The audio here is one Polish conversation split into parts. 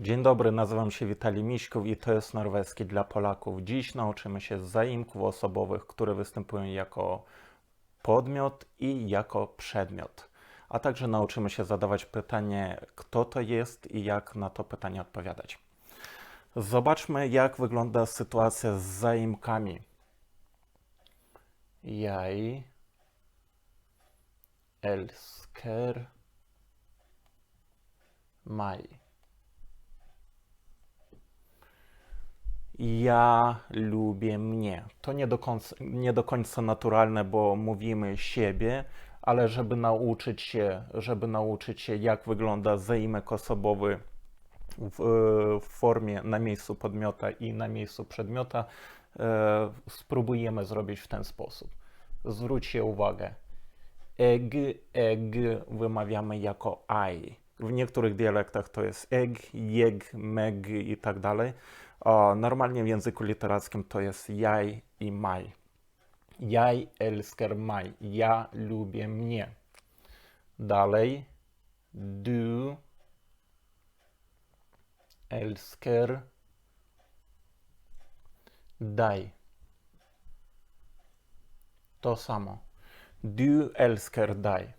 Dzień dobry, nazywam się Witalij Miśków i to jest norweski dla Polaków. Dziś nauczymy się zaimków osobowych, które występują jako podmiot i jako przedmiot. A także nauczymy się zadawać pytanie, kto to jest i jak na to pytanie odpowiadać. Zobaczmy, jak wygląda sytuacja z zaimkami. Jeg elsker meg. Ja lubię mnie. To nie do, końca, nie do końca naturalne, bo mówimy siebie, ale żeby nauczyć się, żeby nauczyć się, jak wygląda zaimek osobowy w, w formie na miejscu podmiota i na miejscu przedmiota, e, spróbujemy zrobić w ten sposób. Zwróćcie uwagę. Eg, eg wymawiamy jako aj. W niektórych dialektach to jest eg, jeg, meg i tak dalej. Normalnie w języku literackim to jest jaj i maj. Jaj elsker maj. Ja lubię mnie. Dalej. Du elsker daj. To samo. Du elsker daj.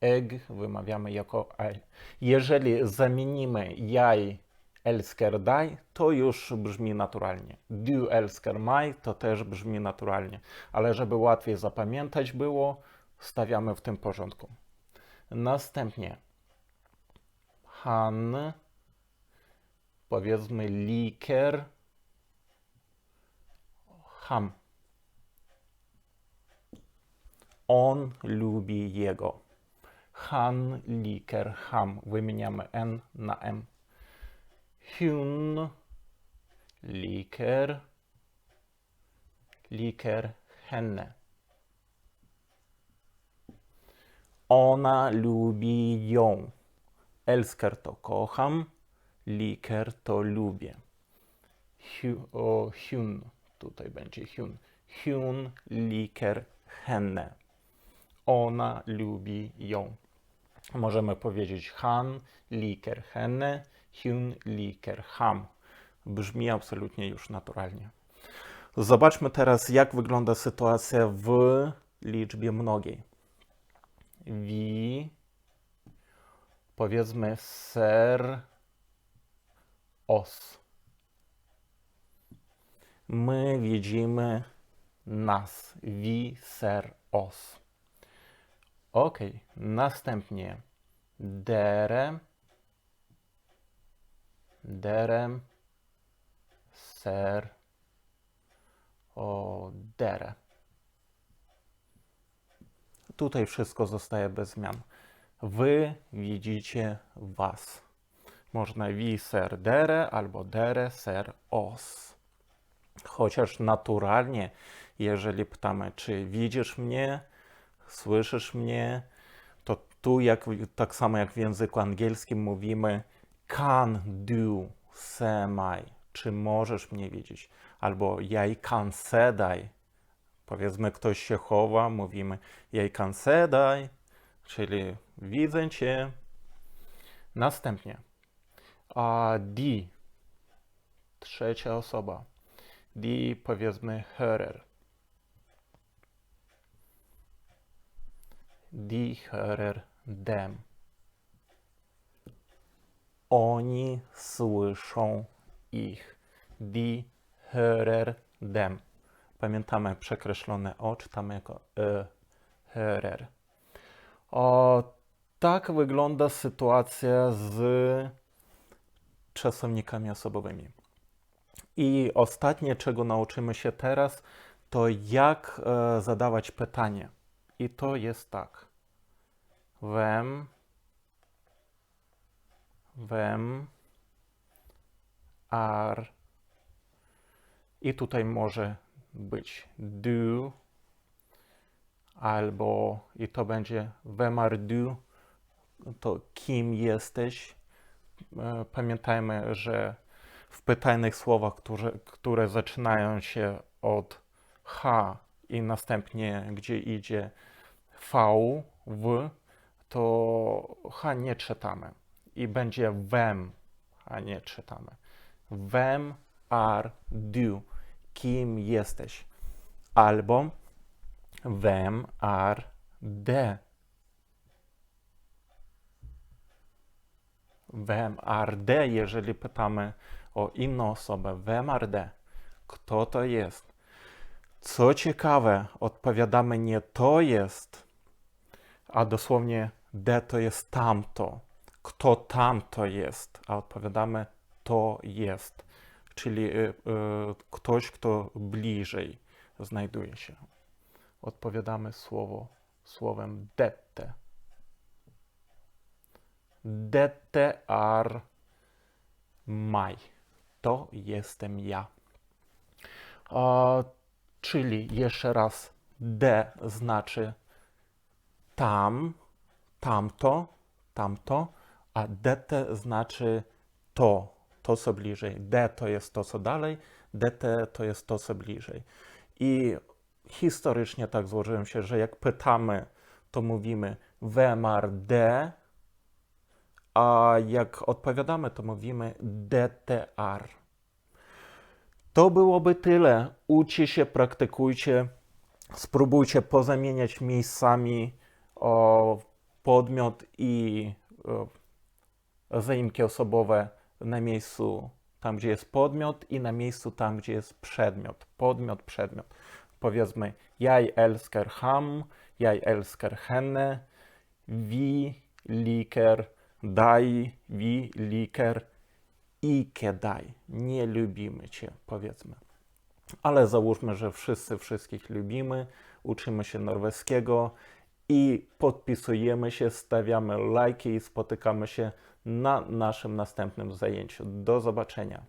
Eg wymawiamy jako aj. Jeżeli zamienimy jaj elsker daj, to już brzmi naturalnie. Du elsker maj to też brzmi naturalnie, ale żeby łatwiej zapamiętać było, stawiamy w tym porządku. Następnie han, powiedzmy liker, ham. On lubi jego. Han liker ham. Wymieniamy n na m. Hun liker liker henne. Ona lubi ją. Elsker to kocham, liker to lubię. O, hun, tutaj będzie hun. Hun liker henne. Ona lubi ją. Możemy powiedzieć han liker henne, hun liker ham. Brzmi absolutnie już naturalnie. Zobaczmy teraz, jak wygląda sytuacja w liczbie mnogiej. Vi, powiedzmy ser os. My widzimy nas. Vi ser os. Ok, następnie dere, dere, ser, o dere. Tutaj wszystko zostaje bez zmian. Wy widzicie was. Można vi ser dere albo dere ser os. Chociaż naturalnie, jeżeli pytamy, czy widzisz mnie, słyszysz mnie, to tu jak, tak samo jak w języku angielskim mówimy can do se my, czy możesz mnie widzieć, albo jaj kan sedaj. Powiedzmy, ktoś się chowa, mówimy jaj kan sedaj, czyli widzę cię. Następnie a di, trzecia osoba. Di powiedzmy hörer. De hörer dem. Oni słyszą ich. De hörer dem. Pamiętamy przekreślone o, czytamy jako e, hörer. O, tak wygląda sytuacja z czasownikami osobowymi. I ostatnie, czego nauczymy się teraz, to jak e, zadawać pytanie. I to jest tak. Wem, wem, ar. I tutaj może być do, albo i to będzie wem are du, to kim jesteś. E, Pamiętajmy, że w pytajnych słowach, które, które zaczynają się od H i następnie gdzie idzie V, W, to H nie czytamy i będzie wem a nie czytamy. Vem are du? Kim jesteś? Albo Vem are de? Vem are de, jeżeli pytamy o inną osobę. Vem are de? Kto to jest? Co ciekawe, odpowiadamy nie to jest, a dosłownie de to jest tamto. Kto tamto jest? A odpowiadamy to jest. Czyli y, y, ktoś, kto bliżej znajduje się. Odpowiadamy słowo słowem dette. Dette are my. To jestem ja. Czyli jeszcze raz de znaczy tam, tamto, tamto, a dete znaczy to, to co bliżej. De to jest to co dalej, dete to jest to co bliżej. I historycznie tak złożyłem się, że jak pytamy, to mówimy wemar de, a jak odpowiadamy, to mówimy DTR. To byłoby tyle. Uczcie się, praktykujcie, spróbujcie pozamieniać miejscami o, podmiot i o, zaimki osobowe na miejscu tam, gdzie jest podmiot i na miejscu tam, gdzie jest przedmiot. Podmiot, przedmiot. Powiedzmy, jag älskar ham, jag älskar henne, vi liker daj, vi liker ike daj. Nie lubimy cię, powiedzmy. Ale załóżmy, że wszyscy wszystkich lubimy, uczymy się norweskiego i podpisujemy się, stawiamy lajki i spotykamy się na naszym następnym zajęciu. Do zobaczenia.